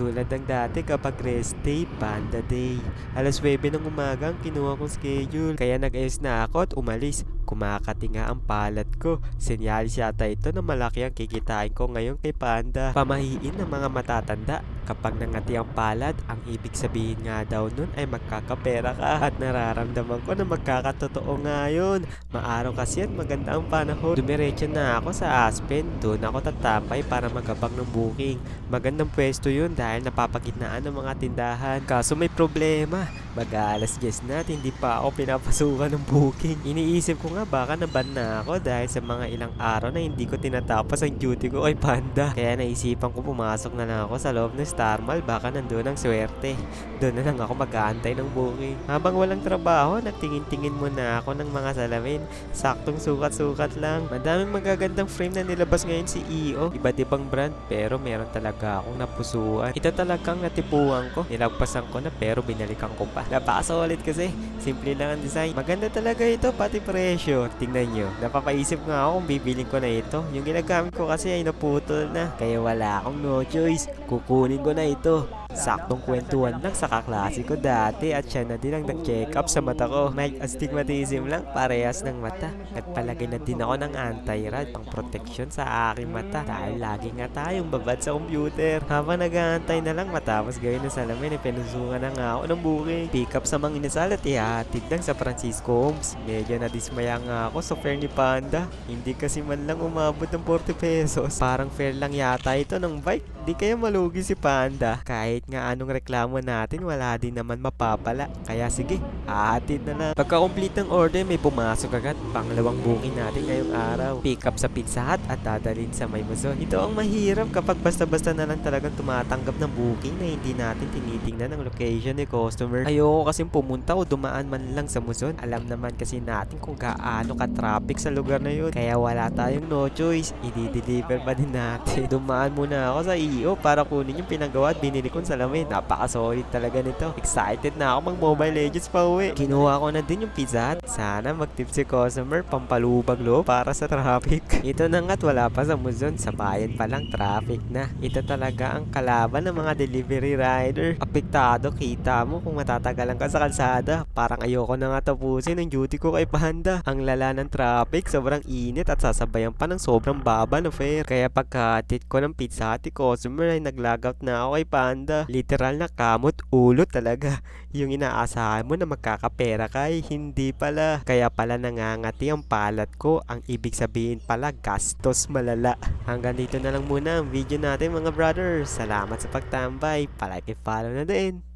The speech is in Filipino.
Tulad ng dati kapag rest day, panda day. Alas 9 ng umaga ang kinuha kong schedule. Kaya nag-ayos na ako at umalis. Kumakati nga ang palad ko. Senyalis yata ito na malaki ang kikitain ko ngayon kay Panda. Pamahiin ng mga matatanda. Kapag nangati ang palad, ang ibig sabihin nga daw nun ay magkakapera ka. At nararamdaman ko na magkakatotoo nga yun. Maaraw kasi at maganda ang panahon. Dumiretso na ako sa Aspen. Doon ako tatapay para magabang ng booking. Magandang pwesto yun dahil napapagitnaan ng mga tindahan. Kaso may problema. Mag-aalas 10 na at hindi pa ako pinapasukan ng booking. Iniisip ko nga baka naban na ako dahil sa mga ilang araw na hindi ko tinatapos ang duty ko kay Panda. Kaya naisipan ko pumasok na lang ako sa loob ng Star Mall baka nandun ang swerte. Doon na lang ako mag-aantay ng booking. Habang walang trabaho, nagtingin-tingin muna ako ng mga salamin. Saktong sukat-sukat lang. Madaming magagandang frame na nilabas ngayon si EO. Iba't ibang brand pero meron talaga akong napusuan. Ito talagang natipuan ko. Nilagpasan ko na pero binalikan ko pa. Napaka-solid kasi. Simple lang ang design. Maganda talaga ito pati presyo. Tingnan nyo. Napapaisip nga ako kung bibiling ko na ito. Yung ginagamit ko kasi ay naputol na. Kaya wala akong no choice. Kukunin ko na ito. Saktong kwentuhan lang sa kaklase ko dati at siya na din ang nag-check up sa mata ko. May astigmatism lang, parehas ng mata. At palagay na din ako ng anti-rad pang protection sa aking mata dahil lagi nga tayong babad sa computer. Habang nag-aantay na lang matapos gawin ng salamin, ipinusungan na nga ako ng booking. Pick up sa mga inasal at ihatid lang sa Francisco Homes. Medyo nadismaya nga ako sa fare ni Panda. Hindi kasi man lang umabot ng 40 pesos. Parang fair lang yata ito ng bike. Di kaya malugi si Panda. Kahit nga anong reklamo natin, wala din naman mapapala. Kaya sige, hahatid na lang. Pagka-complete ng order, may pumasok agad. Pangalawang booking natin ngayong araw. Pick up sa Pizza Hut at dadalhin sa May. Ito ang mahirap kapag basta-basta na lang talagang tumatanggap ng booking na hindi natin tinitingnan ang location ni customer. Ayoko kasi pumunta o dumaan man lang sa Luzon. Alam naman kasi natin kung gaano ka-traffic sa lugar na yun. Kaya wala tayong no choice. I-deliver pa din natin. Dumaan muna ako sa EO para kunin yung pinagawa at binili kong salamin. Napaka-solid talaga nito. Excited na ako mag-mobile legends pa uwi. Kinuha ko na din yung pizza Hut. Sana mag-tip si customer pampalubag loob para sa traffic. Ito na nga't wala pa sa Luzon. Sa bayan pa lang traffic na. Ito talaga ang kalaban ng mga delivery rider. Apektado kita mo kung matatagalan ka sa kalsada. Parang ayoko na nga tapusin ang duty ko kay Panda. Ang lala ng traffic, sobrang init at sasabayan pa ng sobrang baba na fare. Kaya pagkatit ko ng pizza Hut, customer ay nag-logout na ako kay Panda. Literal na kamot ulo talaga. Yung inaasahan mo na magkakapera ka ay hindi pala. Kaya pala nangangati ang palat ko. Ang ibig sabihin pala gastos malala. Hanggang dito na lang muna ang video natin mga brothers. Salamat sa pagtambay. Palike and follow na din.